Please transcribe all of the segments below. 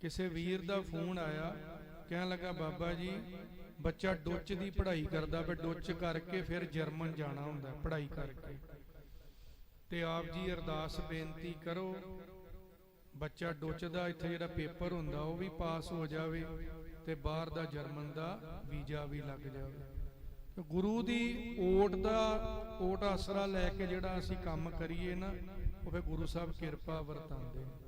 ਕਿਸੇ ਵੀਰ ਦਾ ਫੋਨ ਆਇਆ, ਕਹਿਣ ਲੱਗਾ, ਬਾਬਾ ਜੀ, ਬੱਚਾ ਡੁੱਚ ਦੀ ਪੜ੍ਹਾਈ ਕਰਦਾ ਪਰ ਡੁੱਚ ਕਰਕੇ ਫਿਰ ਜਰਮਨ ਜਾਣਾ ਹੁੰਦਾ, ਪੜ੍ਹਾਈ ਕਰਕੇ। ਤੇ ਆਪ ਜੀ ਅਰਦਾਸ ਬੇਨਤੀ ਕਰੋ, ਬੱਚਾ ਡੁੱਚ ਦਾ ਇੱਥੇ ਜਿਹੜਾ ਪੇਪਰ ਹੁੰਦਾ, ਉਹ ਵੀ ਪਾਸ ਹੋ ਜਾਵੇ ਤੇ ਬਾਹਰ ਦਾ ਜਰਮਨ ਦਾ ਵੀਜ਼ਾ ਵੀ ਲੱਗ ਜਾਵੇ। ਗੁਰੂ ਦੀ ਓਟ ਦਾ, ਓਟ ਆਸਰਾ ਲੈ ਕੇ ਜਿਹੜਾ ਅਸੀਂ ਕੰਮ ਕਰੀਏ ਨਾ, ਉਹ ਫਿਰ ਗੁਰੂ ਸਾਹਿਬ ਕਿਰਪਾ ਵਰਤਾਉਂਦੇ ਨੇ।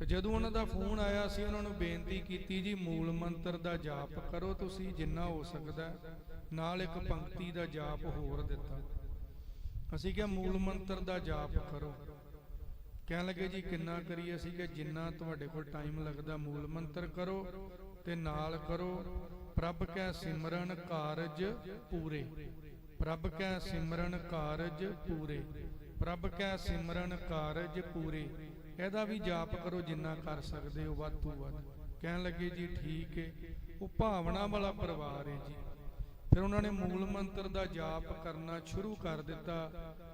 ਤੇ ਜਦੋਂ ਉਹਨਾਂ ਦਾ ਫੋਨ ਆਇਆ ਸੀ, ਉਹਨਾਂ ਨੂੰ ਬੇਨਤੀ ਕੀਤੀ ਜੀ, ਮੂਲ ਮੰਤਰ ਦਾ ਜਾਪ ਕਰੋ ਤੁਸੀਂ, ਜਿੰਨਾ ਹੋ ਸਕਦਾ ਨਾਲ ਇੱਕ ਪੰਕਤੀ ਦਾ ਜਾਪ ਹੋਰ ਦਿੱਤਾ। ਅਸੀਂ ਕਿਹਾ, ਮੂਲ ਮੰਤਰ ਦਾ ਜਾਪ ਕਰੋ। ਕਹਿਣ ਲੱਗੇ ਜੀ, ਕਿੰਨਾ ਕਰੀਏ? ਅਸੀਂ ਕਿ ਜਿੰਨਾ ਤੁਹਾਡੇ ਕੋਲ ਟਾਈਮ ਲੱਗਦਾ, ਮੂਲ ਮੰਤਰ ਕਰੋ ਤੇ ਨਾਲ ਕਰੋ। ਪ੍ਰਭ ਕੈ ਸਿਮਰਨ ਕਾਰਜ ਪੂਰੇ। ਪ੍ਰਭ ਕੈ ਸਿਮਰਨ ਕਾਰਜ ਪੂਰੇ। ਪ੍ਰਭ ਕੈ ਸਿਮਰਨ ਕਾਰਜ ਪੂਰੇ, ਇਹਦਾ ਵੀ ਜਾਪ ਕਰੋ ਜਿੰਨਾ ਕਰ ਸਕਦੇ ਹੋ ਵੱਧ ਤੋਂ ਵੱਧ। ਕਹਿਣ ਲੱਗੇ, ਜੀ ਠੀਕ ਹੈ ਉਹ ਭਾਵਨਾ ਵਾਲਾ ਪਰਿਵਾਰ ਹੈ ਜੀ। ਫਿਰ ਉਹਨਾਂ ਨੇ ਮੂਲ ਮੰਤਰ ਦਾ ਜਾਪ ਕਰਨਾ ਸ਼ੁਰੂ ਕਰ ਦਿੱਤਾ।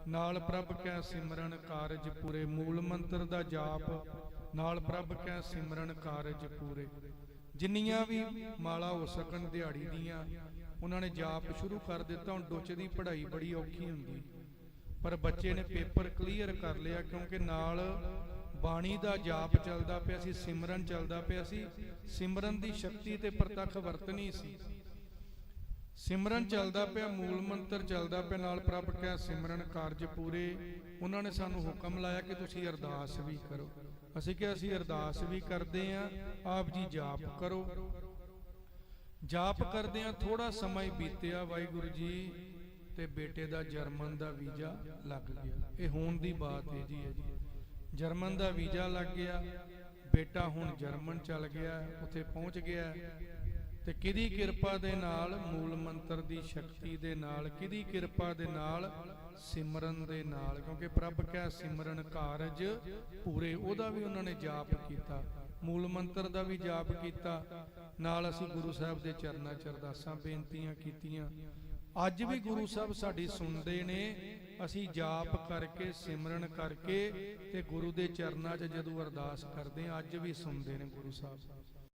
ਨਾਲ ਪ੍ਰਭ ਕੈ ਸਿਮਰਨ ਕਾਰਜ ਪੂਰੇ, ਮੂਲ ਮੰਤਰ ਦਾ ਜਾਪ, ਨਾਲ ਪ੍ਰਭ ਕੈ ਸਿਮਰਨ ਕਾਰਜ ਪੂਰੇ। ਜਿੰਨੀਆਂ ਵੀ ਮਾਲਾ ਹੋ ਸਕਣ ਦਿਹਾੜੀ ਦੀਆਂ, ਉਹਨਾਂ ਨੇ ਜਾਪ ਸ਼ੁਰੂ ਕਰ ਦਿੱਤਾ। ਹੁਣ ਡੁੱਚ ਦੀ ਪੜ੍ਹਾਈ ਬੜੀ ਔਖੀ ਹੁੰਦੀ। ਪਰ ਬੱਚੇ ਨੇ ਪੇਪਰ ਕਲੀਅਰ ਕਰ ਲਿਆ ਕਿਉਂਕਿ ਨਾਲ ਬਾਣੀ ਦਾ ਜਾਪ ਚੱਲਦਾ ਪਿਆ ਸੀ, ਸਿਮਰਨ ਚੱਲਦਾ ਪਿਆ ਸੀ। ਸਿਮਰਨ ਦੀ ਸ਼ਕਤੀ ਤੇ ਪ੍ਰਤੱਖ ਵਰਤਨੀ ਸੀ। ਸਿਮਰਨ ਚੱਲਦਾ ਪਿਆ, ਮੂਲ ਮੰਤਰ ਚੱਲਦਾ ਪਿਆ, ਨਾਲ ਪ੍ਰਭ ਕੈ ਸਿਮਰਨ ਕਾਰਜ ਪੂਰੇ। ਉਹਨਾਂ ਨੇ ਸਾਨੂੰ ਹੁਕਮ ਲਾਇਆ ਕਿ ਤੁਸੀਂ ਅਰਦਾਸ ਵੀ ਕਰੋ। ਅਸੀਂ ਕਿਹਾ, ਅਸੀਂ ਅਰਦਾਸ ਵੀ ਕਰਦੇ ਆਂ ਆਪ ਜੀ ਜਾਪ ਕਰੋ। ਜਾਪ ਕਰਦੇ ਆਂ ਥੋੜਾ ਸਮਾਂ ਹੀ ਬੀਤਿਆ, ਵਾਹਿਗੁਰੂ ਜੀ। ਤੇ ਬੇਟੇ ਦਾ ਜਰਮਨ ਦਾ ਵੀਜ਼ਾ ਲੱਗ ਗਿਆ। ਇਹ ਹੋਣ ਦੀ ਬਾਤ ਹੈ ਜੀ। ਜੀ ਜਰਮਨ ਦਾ ਵੀਜ਼ਾ ਲੱਗ ਗਿਆ। ਬੇਟਾ ਹੁਣ ਜਰਮਨ ਚਲ ਗਿਆ, ਉੱਥੇ ਪਹੁੰਚ ਗਿਆ। ਤੇ ਕਿਹਦੀ ਕਿਰਪਾ ਦੇ ਨਾਲ, ਮੂਲ ਮੰਤਰ ਦੀ ਸ਼ਕਤੀ ਦੇ ਨਾਲ, ਕਿਹਦੀ ਕਿਰਪਾ ਦੇ ਨਾਲ? ਸਿਮਰਨ ਦੇ ਨਾਲ, ਕਿਉਂਕਿ ਪ੍ਰਭ ਕੈ ਸਿਮਰਨ ਕਾਰਜ ਪੂਰੇ, ਉਹਦਾ ਵੀ ਉਹਨਾਂ ਨੇ ਜਾਪ ਕੀਤਾ। ਮੂਲ ਮੰਤਰ ਦਾ ਵੀ ਜਾਪ ਕੀਤਾ। ਨਾਲ ਅਸੀਂ ਗੁਰੂ ਸਾਹਿਬ ਦੇ ਚਰਨਾਂ ਚ ਅਰਦਾਸਾਂ, ਬੇਨਤੀਆਂ ਕੀਤੀਆਂ। ਅੱਜ ਵੀ ਗੁਰੂ ਸਾਹਿਬ ਸਾਡੀ ਸੁਣਦੇ ਨੇ ਅਸੀਂ ਜਾਪ ਕਰਕੇ ਸਿਮਰਨ ਕਰਕੇ ਤੇ ਗੁਰੂ ਦੇ ਚਰਨਾਂ 'ਚ ਜਦੋਂ ਅਰਦਾਸ ਕਰਦੇ ਹਾਂ ਅੱਜ ਵੀ ਸੁਣਦੇ ਨੇ ਗੁਰੂ ਸਾਹਿਬ।